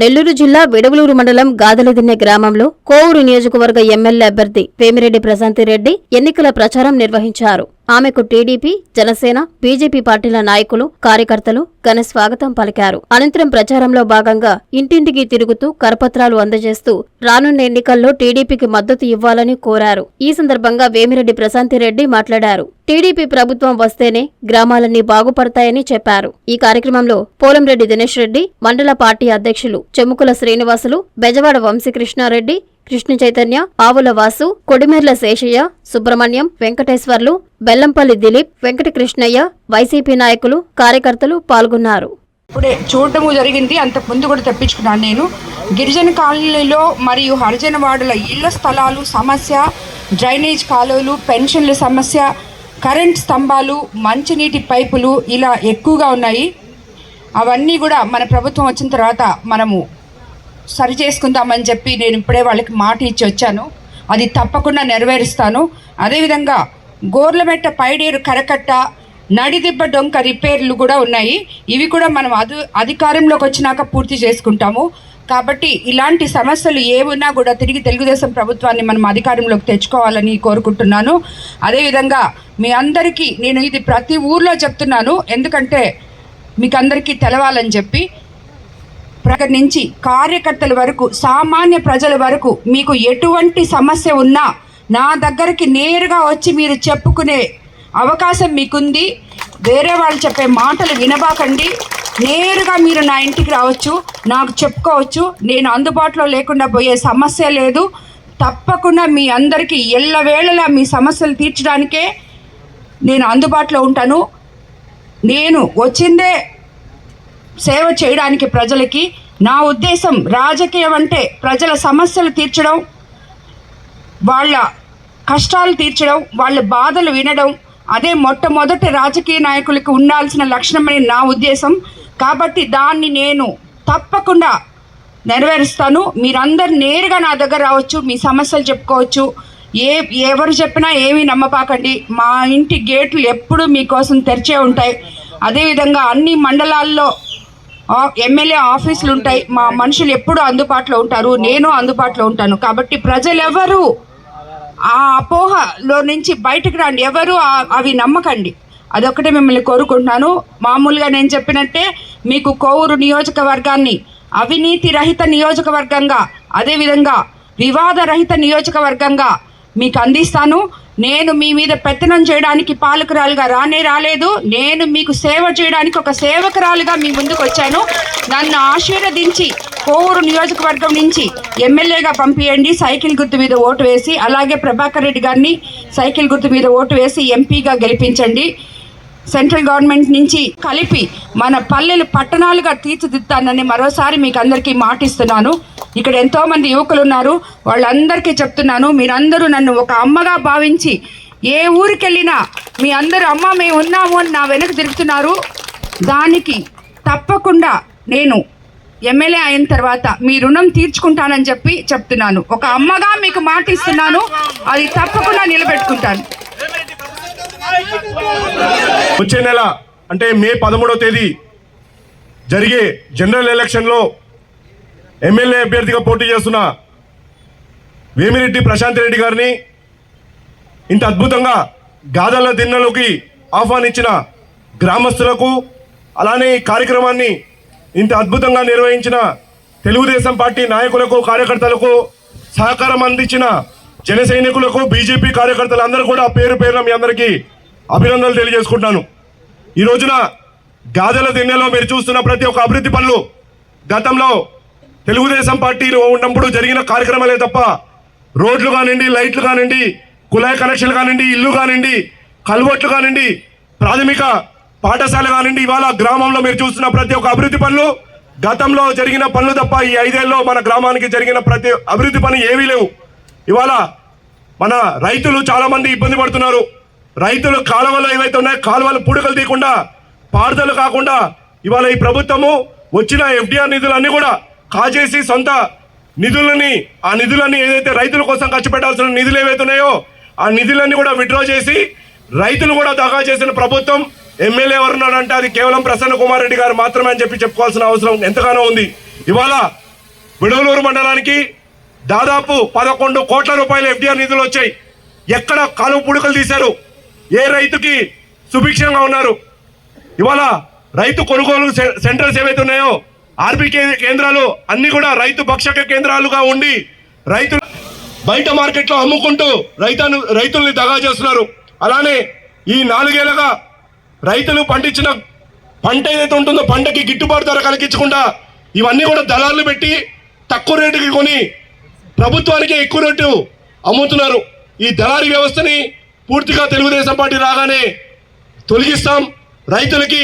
నెల్లూరు జిల్లా విడవలూరు మండలం గాదలదిన్నె గ్రామంలో కోవూరు నియోజకవర్గ ఎమ్మెల్యే అభ్యర్థి వేమిరెడ్డి ప్రశాంతిరెడ్డి ఎన్నికల ప్రచారం నిర్వహించారు. ఆమెకు టీడీపీ జనసేన బీజేపీ పార్టీల నాయకులు కార్యకర్తలు ఘన స్వాగతం పలికారు. అనంతరం ప్రచారంలో భాగంగా ఇంటింటికి తిరుగుతూ కరపత్రాలు అందజేస్తూ రానున్న ఎన్నికల్లో టీడీపీకి మద్దతు ఇవ్వాలని కోరారు. ఈ సందర్భంగా వేమిరెడ్డి ప్రశాంతిరెడ్డి మాట్లాడారు. టీడీపీ ప్రభుత్వం వస్తేనే గ్రామాలన్నీ బాగుపడతాయని చెప్పారు. ఈ కార్యక్రమంలో పోలంరెడ్డి దినేష్ రెడ్డి మండల పార్టీ అధ్యక్షులు చెముకుల శ్రీనివాసులు బెజవాడ వంశీకృష్ణారెడ్డి కృష్ణ చైతన్య ఆవుల వాసు కొడిమెర్ల శేషయ్య సుబ్రహ్మణ్యం వెంకటేశ్వర్లు బెల్లంపల్లి దిలీప్ వెంకటకృష్ణయ్య వైసీపీ నాయకులు కార్యకర్తలు పాల్గొన్నారు. ఇప్పుడే చూడటము జరిగింది. అంతకు ముందు కూడా తెప్పించుకున్నాను నేను. గిరిజన కాలనీలో మరియు హరిజన వార్డుల ఇళ్ళ స్థలాలు సమస్య డ్రైనేజ్ కాలువలు పెన్షన్ల సమస్య కరెంట్ స్తంభాలు మంచినీటి పైపులు ఇలా ఎక్కువగా ఉన్నాయి. అవన్నీ కూడా మన ప్రభుత్వం వచ్చిన తర్వాత మనము సరి చేసుకుందామని చెప్పి నేను ఇప్పుడే వాళ్ళకి మాట ఇచ్చి వచ్చాను. అది తప్పకుండా నెరవేరుస్తాను. అదేవిధంగా గోర్లమెట్ట పైడేరు కరకట్ట నడిదిబ్బ డొంక రిపేర్లు కూడా ఉన్నాయి. ఇవి కూడా మనం అదు అధికారంలోకి వచ్చినాక పూర్తి చేసుకుంటాము. కాబట్టి ఇలాంటి సమస్యలు ఏమున్నా కూడా తిరిగి తెలుగుదేశం ప్రభుత్వాన్ని మనం అధికారంలోకి తెచ్చుకోవాలని కోరుకుంటున్నాను. అదేవిధంగా మీ అందరికీ నేను ఇది ప్రతి ఊర్లో చెప్తున్నాను. ఎందుకంటే మీకు అందరికీ తెలవాలని చెప్పి ప్రగతి నుంచి కార్యకర్తల వరకు సామాన్య ప్రజల వరకు మీకు ఎటువంటి సమస్య ఉన్నా నా దగ్గరికి నేరుగా వచ్చి మీరు చెప్పుకునే అవకాశం మీకుంది. వేరే వాళ్ళు చెప్పే మాటలు వినబాకండి. నేరుగా మీరు నా ఇంటికి రావచ్చు నాకు చెప్పుకోవచ్చు. నేను అందుబాటులో లేకుండా పోయే సమస్య లేదు. తప్పకుండా మీ అందరికీ ఎల్లవేళలా మీ సమస్యలు తీర్చడానికే నేను అందుబాటులో ఉంటాను. నేను వచ్చిందే సేవ చేయడానికి ప్రజలకి నా ఉద్దేశం రాజకీయం అంటే ప్రజల సమస్యలు తీర్చడం వాళ్ళ కష్టాలు తీర్చడం వాళ్ళ బాధలు వినడం అదే మొట్టమొదటి రాజకీయ నాయకులకు ఉండాల్సిన లక్షణమని నా ఉద్దేశం. కాబట్టి దాన్ని నేను తప్పకుండా నెరవేరుస్తాను. మీరందరు నేరుగా నా దగ్గర రావచ్చు మీ సమస్యలు చెప్పుకోవచ్చు. ఏ ఎవరు చెప్పినా ఏమీ నమ్మపాకండి. మా ఇంటి గేట్లు ఎప్పుడూ మీకోసం తెరిచే ఉంటాయి. అదేవిధంగా అన్ని మండలాల్లో ఎమ్మెల్యే ఆఫీసులు ఉంటాయి. మా మనుషులు ఎప్పుడూ అందుబాటులో ఉంటారు. నేను అందుబాటులో ఉంటాను. కాబట్టి ప్రజలెవరు ఆ అపోహలో నుంచి బయటకు రండి. ఎవరు అవి నమ్మకండి. అదొకటే మిమ్మల్ని కోరుకుంటున్నాను. మామూలుగా నేను చెప్పినట్టే మీకు కోవూరు నియోజకవర్గాన్ని అవినీతి రహిత నియోజకవర్గంగా అదేవిధంగా వివాద రహిత నియోజకవర్గంగా మీకు అందిస్తాను. నేను మీ మీద పెత్తనం చేయడానికి పాలకురాలుగా రానే రాలేదు. నేను మీకు సేవ చేయడానికి ఒక సేవకురాలుగా మీ ముందుకు వచ్చాను. నన్ను ఆశీర్వదించి కోవూరు నియోజకవర్గం నుంచి ఎమ్మెల్యేగా పంపియండి. సైకిల్ గుర్తు మీద ఓటు వేసి అలాగే ప్రభాకర్ రెడ్డి గారిని సైకిల్ గుర్తు మీద ఓటు వేసి ఎంపీగా గెలిపించండి. సెంట్రల్ గవర్నమెంట్ నుంచి కలిపి మన పల్లెలు పట్టణాలుగా తీర్చిదిద్దానని మరోసారి మీకు అందరికీ మాటిస్తున్నాను. ఇక్కడ ఎంతోమంది యువకులు ఉన్నారు వాళ్ళందరికీ చెప్తున్నాను మీరందరూ నన్ను ఒక అమ్మగా భావించి ఏ ఊరికి వెళ్ళినా మీ అందరూ అమ్మ మేము ఉన్నాము అని నా వెనక తిరుగుతున్నారు. దానికి తప్పకుండా నేను ఎమ్మెల్యే అయిన తర్వాత మీ రుణం తీర్చుకుంటానని చెప్పి చెప్తున్నాను. ఒక అమ్మగా మీకు మాట ఇస్తున్నాను. అది తప్పకుండా నిలబెట్టుకుంటాను. వచ్చే నెల అంటే మే పదమూడవ తేదీ జరిగే జనరల్ ఎలక్షన్లో ఎమ్మెల్యే అభ్యర్థిగా పోటీ చేస్తున్న వేమిరెడ్డి ప్రశాంత్ రెడ్డి గారిని ఇంత అద్భుతంగా గాదల దిన్నెలోకి ఆహ్వానించిన గ్రామస్తులకు అలానే ఈ కార్యక్రమాన్ని ఇంత అద్భుతంగా నిర్వహించిన తెలుగుదేశం పార్టీ నాయకులకు కార్యకర్తలకు సహకారం అందించిన జన సైనికులకు బీజేపీ కార్యకర్తలు అందరూ కూడా పేరు పేరున మీ అందరికీ అభినందనలు తెలియజేసుకుంటాను ఈ రోజున గాదెల దిన్నెలో మీరు చూస్తున్న ప్రతి ఒక్క అభివృద్ధి పనులు గతంలో తెలుగుదేశం పార్టీలో ఉన్నప్పుడు జరిగిన కార్యక్రమాలే తప్ప రోడ్లు కానివ్వండి లైట్లు కానివ్వండి కుళాయి కనెక్షన్లు కానివ్వండి ఇల్లు కానివ్వండి కల్వట్లు కానివ్వండి ప్రాథమిక పాఠశాల కానివ్వండి ఇవాళ గ్రామంలో మీరు చూస్తున్న ప్రతి ఒక్క అభివృద్ధి పనులు గతంలో జరిగిన పనులు తప్ప ఈ ఐదేళ్ళలో మన గ్రామానికి జరిగిన ప్రతి అభివృద్ధి పని ఏవీ లేవు. ఇవాళ మన రైతులు చాలామంది ఇబ్బంది పడుతున్నారు. రైతులు కాలువలు ఏవైతే ఉన్నాయో కాలువలు పుడకలు తీయకుండా పారుదల కాకుండా ఇవాళ ఈ ప్రభుత్వము వచ్చిన ఎఫ్డిఆర్ నిధులన్నీ కూడా కాజేసి సొంత నిధులని ఆ నిధులన్నీ ఏదైతే రైతుల కోసం ఖర్చు పెట్టాల్సిన నిధులు ఏవైతే ఉన్నాయో ఆ నిధులన్నీ కూడా విత్డ్రా చేసి రైతులు కూడా దగా చేసిన ప్రభుత్వం ఎమ్మెల్యే ఎవరున్నాడంటే అది కేవలం ప్రసన్న కుమార్ రెడ్డి గారు మాత్రమే అని చెప్పి చెప్పుకోవాల్సిన అవసరం ఎంతగానో ఉంది. ఇవాళ విడవలూరు మండలానికి దాదాపు పదకొండు కోట్ల రూపాయల ఎఫ్డిఆర్ నిధులు వచ్చాయి. ఎక్కడ కాలువ పుడుకలు తీశారు? ఏ రైతుకి సుభిక్షంగా ఉన్నారు? ఇవాళ రైతు కొనుగోలు సెంటర్స్ ఏవైతే ఉన్నాయో ఆర్బీకే కేంద్రాలు అన్ని కూడా రైతు భక్షక కేంద్రాలుగా ఉండి రైతులు బయట మార్కెట్లో అమ్ముకుంటూ రైతాను రైతుల్ని దగా చేస్తున్నారు. అలానే ఈ నాలుగేళ్ళుగా రైతులు పండించిన పంట ఏదైతే ఉంటుందో పంటకి గిట్టుబాటు ధర కలిగించకుండా ఇవన్నీ కూడా దళాలు పెట్టి తక్కువ రేటుకి కొని ప్రభుత్వానికి ఎక్కువ రేటు అమ్ముతున్నారు. ఈ దళారీ వ్యవస్థని పూర్తిగా తెలుగుదేశం పార్టీ రాగానే తొలగిస్తాం. రైతులకి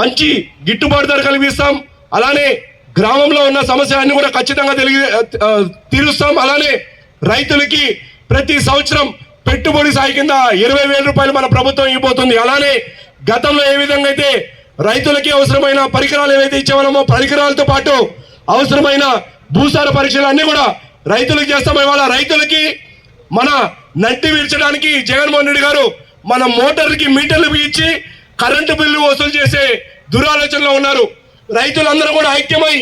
మంచి గిట్టుబాటు ధర కలిగిస్తాం అలానే గ్రామంలో ఉన్న సమస్య అన్ని కూడా ఖచ్చితంగా తెలియ తీరుస్తాం. అలానే రైతులకి ప్రతి సంవత్సరం పెట్టుబడి సాయి కింద ఇరవై వేల రూపాయలు మన ప్రభుత్వం ఇవ్వబోతుంది. అలానే గతంలో ఏ విధంగా అయితే రైతులకి అవసరమైన పరికరాలు ఏవైతే ఇచ్చేవాళ్ళమో పరికరాలతో పాటు అవసరమైన భూసార పరీక్షలు అన్నీ కూడా రైతులకు చేస్తాం. ఇవాళ రైతులకి మన నట్టి విడిచడానికి జగన్మోహన్ రెడ్డి గారు మన మోటార్కి మీటర్లు ఇచ్చి కరెంటు బిల్లు వసూలు చేసే దురాలోచనలో ఉన్నారు. రైతులందరూ కూడా ఐక్యమై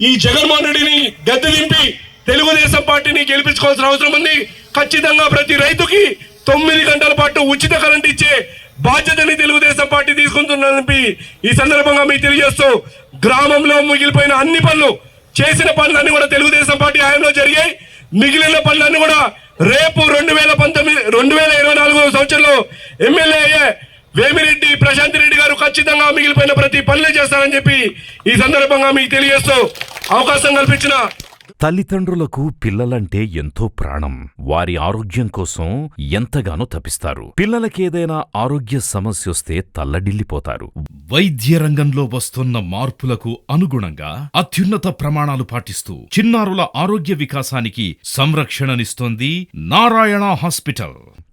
ఈ జగన్మోహన్ రెడ్డిని గద్దె దింపి తెలుగుదేశం పార్టీని గెలిపించుకోవాల్సిన అవసరం ఉంది. ఖచ్చితంగా ప్రతి రైతుకి తొమ్మిది గంటల పాటు ఉచిత కరెంట్ ఇచ్చే బాధ్యతని తెలుగుదేశం పార్టీ తీసుకుంటుందని ఈ సందర్భంగా మీకు తెలియజేస్తూ గ్రామంలో మిగిలిపోయిన అన్ని పనులు చేసిన పనులన్నీ కూడా తెలుగుదేశం పార్టీ హయాంలో జరిగాయి. మిగిలిన పనులన్నీ కూడా రేపు రెండు వేల పంతొమ్మిది రెండు వేల ఇరవై నాలుగో సంవత్సరంలో ఎమ్మెల్యే అయ్యే వేమిరెడ్డి ప్రశాంత్ రెడ్డి గారు ఖచ్చితంగా మిగిలిపోయిన ప్రతి పనులు చేస్తారని చెప్పి ఈ సందర్భంగా మీకు తెలియజేస్తూ అవకాశం కల్పించిన తల్లిదండ్రులకు పిల్లలంటే ఎంతో ప్రాణం. వారి ఆరోగ్యం కోసం ఎంతగానో తపిస్తారు. పిల్లలకేదైనా ఆరోగ్య సమస్యొస్తే తల్లడిల్లిపోతారు. వైద్య రంగంలో వస్తున్న మార్పులకు అనుగుణంగా అత్యున్నత ప్రమాణాలు పాటిస్తూ చిన్నారుల ఆరోగ్య వికాసానికి సంరక్షణనిస్తోంది నారాయణ హాస్పిటల్.